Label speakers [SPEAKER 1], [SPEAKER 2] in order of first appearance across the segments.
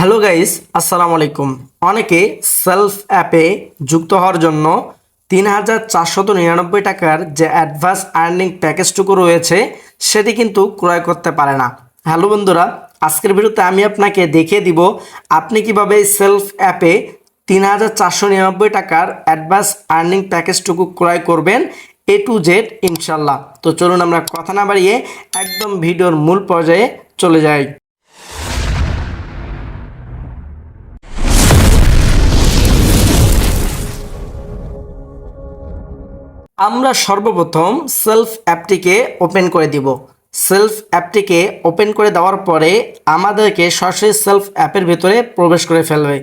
[SPEAKER 1] Hello guys আসসালামু আলাইকুম অনেকে সেলফ অ্যাপে যুক্ত হওয়ার জন্য তিন হাজার চারশত নিরানব্বই টাকার যে অ্যাডভান্স আর্নিং প্যাকেজটুকু রয়েছে, সেটি কিন্তু ক্রয় করতে পারে না। হ্যালো বন্ধুরা, আজকের ভিডিওতে আমি আপনাকে দেখিয়ে দিব আপনি কীভাবে সেলফ অ্যাপে তিন হাজার চারশো নিরানব্বই টাকার অ্যাডভান্স আর্নিং প্যাকেজটুকু ক্রয় করবেন এ টু জেড ইনশাল্লাহ তো চলুন আমরা কথা না বাড়িয়ে একদম ভিডিওর মূল পর্যায়ে চলে যাই। আমরা সর্বপ্রথম সেলফ অ্যাপটিকে ওপেন করে দিব। সেলফ অ্যাপটিকে ওপেন করে দেওয়ার পরে আমাদেরকে সরাসরি সেলফ অ্যাপের ভেতরে প্রবেশ করে ফেলবে।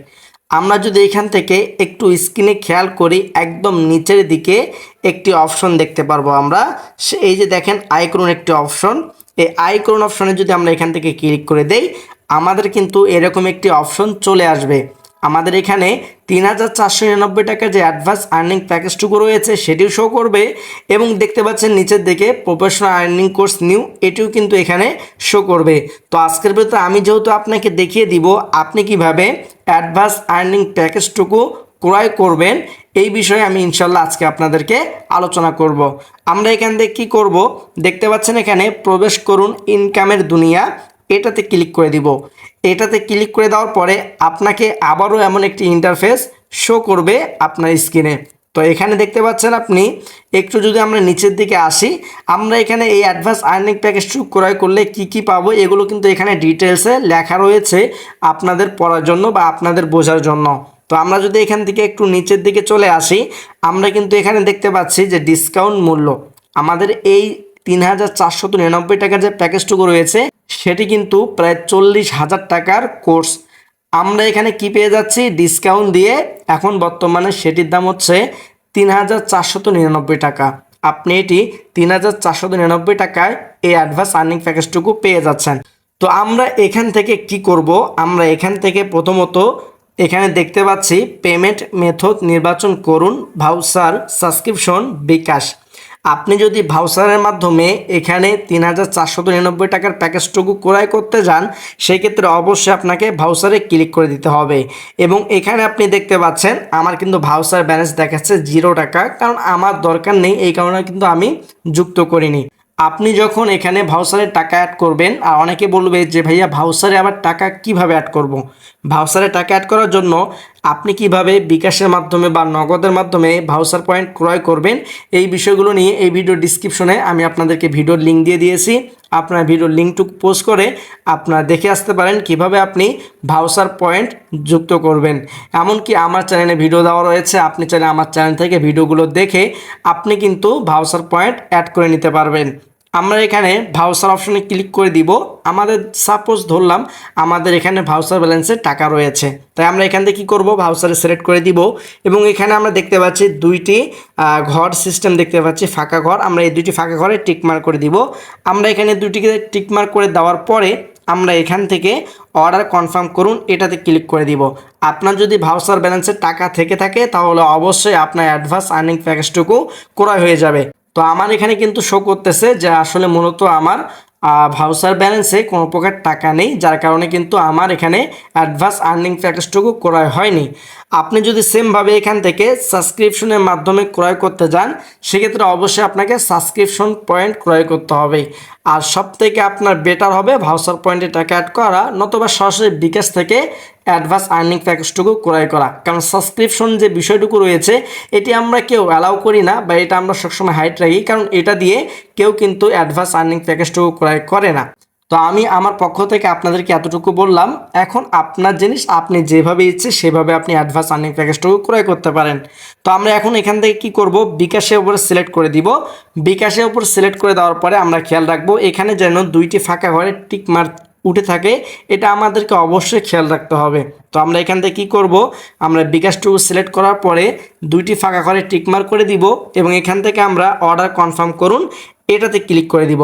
[SPEAKER 1] আমরা যদি এখান থেকে একটু স্ক্রিনে খেয়াল করি, একদম নিচের দিকে একটি অপশন দেখতে পারব আমরা। এই যে দেখেন আইকন একটি অপশন এই আইকন অপশনে যদি আমরা এখান থেকে ক্লিক করে দেই, আমাদের কিন্তু এরকম একটি অপশন চলে আসবে। আমাদের এখানে তিন হাজার চারশো নিরানব্বই টাকার যে অ্যাডভান্স আর্নিং প্যাকেজটুকু রয়েছে, সেটিও শো করবে এবং দেখতে পাচ্ছেন নিচের দিকে প্রফেশনাল আর্নিং কোর্স নিউ এটিও কিন্তু এখানে শো করবে। তো আজকের ভিতরে আমি যেহেতু আপনাকে দেখিয়ে দিব আপনি কীভাবে অ্যাডভান্স আর্নিং প্যাকেজটুকু ক্রয় করবেন, এই বিষয়ে আমি ইনশাল্লাহ আজকে আপনাদেরকে আলোচনা করব। আমরা এখান থেকে কী করব? দেখতে পাচ্ছেন এখানে প্রবেশ করুন ইনকামের দুনিয়া, এটাতে ক্লিক করে দিব। এটাতে ক্লিক করে দেওয়ার পরে আপনাকে আবারও এমন একটি ইন্টারফেস শো করবে আপনার স্ক্রিনে তো এখানে দেখতে পাচ্ছেন আপনি, একটু যদি আমরা নিচের দিকে আসি, আমরা এখানে এই অ্যাডভান্স আর্নিং প্যাকেজটু ক্রয় করলে কি কি পাবো এগুলো কিন্তু এখানে ডিটেলসে লেখা রয়েছে আপনাদের পড়ার জন্য বা আপনাদের বোঝার জন্য। তো আমরা যদি এখান থেকে একটু নিচের দিকে চলে আসি, আমরা কিন্তু এখানে দেখতে পাচ্ছি যে ডিসকাউন্ট মূল্য। আমাদের এই তিন হাজার চারশত নিরানব্বই টাকার যে প্যাকেজটুকু রয়েছে সেটি কিন্তু প্রায় চল্লিশ হাজার টাকার কোর্স। আমরা এখানে কি পেয়ে যাচ্ছি? ডিসকাউন্ট দিয়ে এখন বর্তমানে সেটির দাম হচ্ছে তিন হাজার চারশত নিরানব্বই টাকা। আপনি এটি তিন হাজার চারশত নিরানব্বই টাকায় এই অ্যাডভান্স আর্নিং প্যাকেজটুকু পেয়ে যাচ্ছেন। তো আমরা এখান থেকে কি করব? আমরা এখান থেকে প্রথমত এখানে দেখতে পাচ্ছি পেমেন্ট মেথড নির্বাচন করুন ভাউচার সাবস্ক্রিপশন বিকাশ। আপনি যদি ভাউচারের মাধ্যমে এখানে তিন হাজার চারশো নিরানব্বই টাকার প্যাকেজটুকু ক্রয় করতে যান সেই ক্ষেত্রে অবশ্যই আপনাকে ভাউচারে ক্লিক করে দিতে হবে এবং এখানে আপনি দেখতে পাচ্ছেন, আমার কিন্তু ভাউচার ব্যালেন্স দেখাচ্ছে জিরো টাকা, কারণ আমার দরকার নেই, এই কারণে কিন্তু আমি যুক্ত করিনি আপনি যখন এখানে ভাউচারে টাকা অ্যাড করবেন, আর অনেকে বলবে যে, ভাইয়া, ভাউচারে আবার টাকা কীভাবে অ্যাড করব। ভাউচারে টাকা অ্যাড করার জন্য আপনি কীভাবে বিকাশের মাধ্যমে বা নগদের মাধ্যমে ভাউচার পয়েন্ট ক্রয় করবেন, এই বিষয়গুলো নিয়ে এই ভিডিও ডিসক্রিপশনে আমি আপনাদেরকে ভিডিওর লিঙ্ক দিয়ে দিয়েছি। আপনার ভিডিওর লিঙ্কটুকু পোস্ট করে আপনারা দেখে আসতে পারেন কীভাবে আপনি ভাউচার পয়েন্ট যুক্ত করবেন। এমনকি আমার চ্যানেলে ভিডিও দেওয়া রয়েছে, আপনি চাইলে আমার চ্যানেল থেকে ভিডিওগুলো দেখে আপনি কিন্তু ভাউচার পয়েন্ট অ্যাড করে নিতে পারবেন। আমরা এখানে ভাউচার অপশনে ক্লিক করে দিব। আমাদের সাপোজ ধরলাম আমাদের এখানে ভাউচার ব্যালেন্সে টাকা রয়েছে। তাই আমরা এখান থেকে কী করব? ভাউচারে সিলেক্ট করে দিব। এবং এখানে আমরা দেখতে পাচ্ছি দুইটি ঘর সিস্টেম দেখতে পাচ্ছি, ফাঁকা ঘর। আমরা এই দুইটি ফাঁকা ঘরে টিকমার্ক করে দিব। আমরা এখানে দুইটিকে টিকমার্ক করে দেওয়ার পরে আমরা এখান থেকে অর্ডার কনফার্ম করুন, এটাতে ক্লিক করে দিব। আপনার যদি ভাউচার ব্যালেন্সের টাকা থেকে থাকে, তাহলে অবশ্যই আপনার অ্যাডভান্স আর্নিং প্যাকেজটুকু ক্রয় হয়ে যাবে। তো আমার এখানে কিন্তু শো করতেছে যে আসলে মূলত আমার ভাউচার ব্যালেন্সে কোনো প্রকার টাকা নেই, যার কারণে কিন্তু আমার এখানে অ্যাডভান্স আর্নিং প্যাকেজটুকু ক্রয় হয়নি। আপনি যদি সেমভাবে এখান থেকে সাবস্ক্রিপশনের মাধ্যমে ক্রয় করতে যান, সেক্ষেত্রে অবশ্যই আপনাকে সাবস্ক্রিপশন পয়েন্ট ক্রয় করতে হবে। আর সব থেকে আপনার বেটার হবে ভাউচার পয়েন্টে টাকা অ্যাড করা, নতুবা সরাসরি বিকাশ থেকে অ্যাডভান্স আর্নিং প্যাকেজটুকু ক্রয় করা। কারণ সাবস্ক্রিপশন যে বিষয়টুকু রয়েছে, এটি আমরা কেউ অ্যালাউ করি না বা এটা আমরা সবসময় হাইট রাখি, কারণ এটা দিয়ে কেউ কিন্তু অ্যাডভান্স আর্নিং প্যাকেজটুকু ক্রয় করে না। তো আমি আমার পক্ষ থেকে আপনাদেরকে এতটুকু বললাম, এখন আপনার জিনিস আপনি যেভাবে ইচ্ছে সেভাবে আপনি অ্যাডভান্স আর্নিং প্যাকেজটুকু ক্রয় করতে পারেন। তো আমরা এখন এখান থেকে কি করব? বিকাশের উপরে সিলেক্ট করে দিব। বিকাশের উপর সিলেক্ট করে দেওয়ার পরে আমরা খেয়াল রাখব, এখানে যেন দুইটি ফাঁকা ঘরে টিক মার উঠে থাকে, এটা আমাদেরকে অবশ্যই খেয়াল রাখতে হবে। তো আমরা এখান থেকে কী করব? আমরা বিকাশটুকু সিলেক্ট করার পরে দুইটি ফাঁকা ঘরে টিকমার্ক করে দিব এবং এখান থেকে আমরা অর্ডার কনফার্ম করুন, এটাতে ক্লিক করে দিব।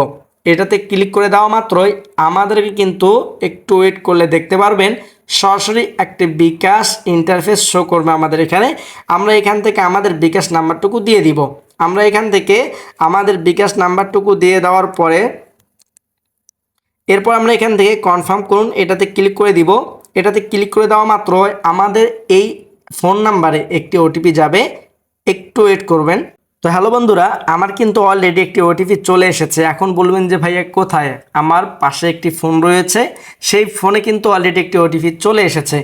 [SPEAKER 1] এটাতে ক্লিক করে দেওয়া মাত্রই আমাদেরকে কিন্তু একটু ওয়েট করলে দেখতে পারবেন, সরাসরি একটি বিকাশ ইন্টারফেস শো করবে আমাদের এখানে। আমরা এখান থেকে আমাদের বিকাশ নাম্বারটুকু দিয়ে দিব। আমরা এখান থেকে আমাদের বিকাশ নাম্বারটুকু দিয়ে দেওয়ার পরে এরপর আমরা এখান থেকে কনফার্ম করুন, এটাতে ক্লিক করে দিব। এটাতে ক্লিক করে দেওয়া মাত্র আমাদের এই ফোন নাম্বারে একটি ওটিপি যাবে। একটু ওয়েট করবেন। তো হ্যালো বন্ধুরা, আমার কিন্তু অলরেডি একটি ওটিপি চলে এসেছে। এখন বলবেন যে, ভাইয়া, কোথায়? আমার পাশে একটি ফোন রয়েছে। সেই ফোনে কিন্তু অলরেডি একটি ওটিপি চলে এসেছে।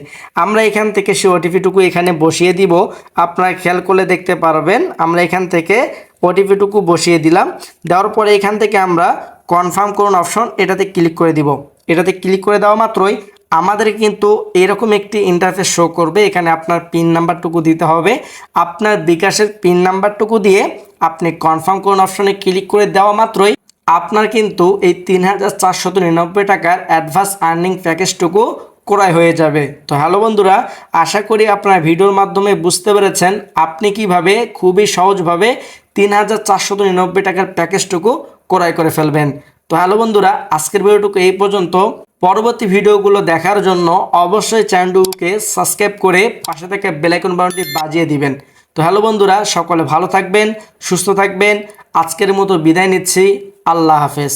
[SPEAKER 1] আমরা এখান থেকে সেই ওটিপিটুকু এখানে বসিয়ে দিব। আপনারা খেয়াল করলে দেখতে পারবেন, আমরা এখান থেকে ওটিপিটুকু বসিয়ে দিলাম। দেওয়ার পরে এখান থেকে আমরা কনফার্ম করুন অপশন এটাতে ক্লিক করে দিব। এটাতে ক্লিক করে দেওয়া মাত্রই আমাদের কিন্তু এরকম একটি ইন্টারফেস শো করবে। এখানে আপনার পিন নাম্বারটুকু দিতে হবে। আপনার বিকাশের পিন নাম্বারটুকু দিয়ে আপনি কনফার্ম করুন অপশনে ক্লিক করে দেওয়া মাত্রই আপনার কিন্তু এই তিন হাজার চারশত নিরানব্বই টাকার অ্যাডভান্স আর্নিং প্যাকেজটুকু ক্রয় হয়ে যাবে। তো হ্যালো বন্ধুরা, আশা করি আপনারা ভিডিওর মাধ্যমে বুঝতে পেরেছেন আপনি কীভাবে খুবই সহজভাবে তিন হাজার চারশত নিরানব্বই টাকার প্যাকেজটুকু ক্রয় করে ফেলবেন। তো হ্যালো বন্ধুরা, আজকের ভিডিওটুকু এই পর্যন্ত। পরবর্তী ভিডিওগুলো দেখার জন্য অবশ্যই চ্যানেলটিকে সাবস্ক্রাইব করে পাশে থেকে বেলাইকন বাটনটি বাজিয়ে দিবেন। তো হ্যালো বন্ধুরা, সকলে ভালো থাকবেন, সুস্থ থাকবেন। আজকের মতো বিদায় নিচ্ছি। আল্লাহ হাফেজ।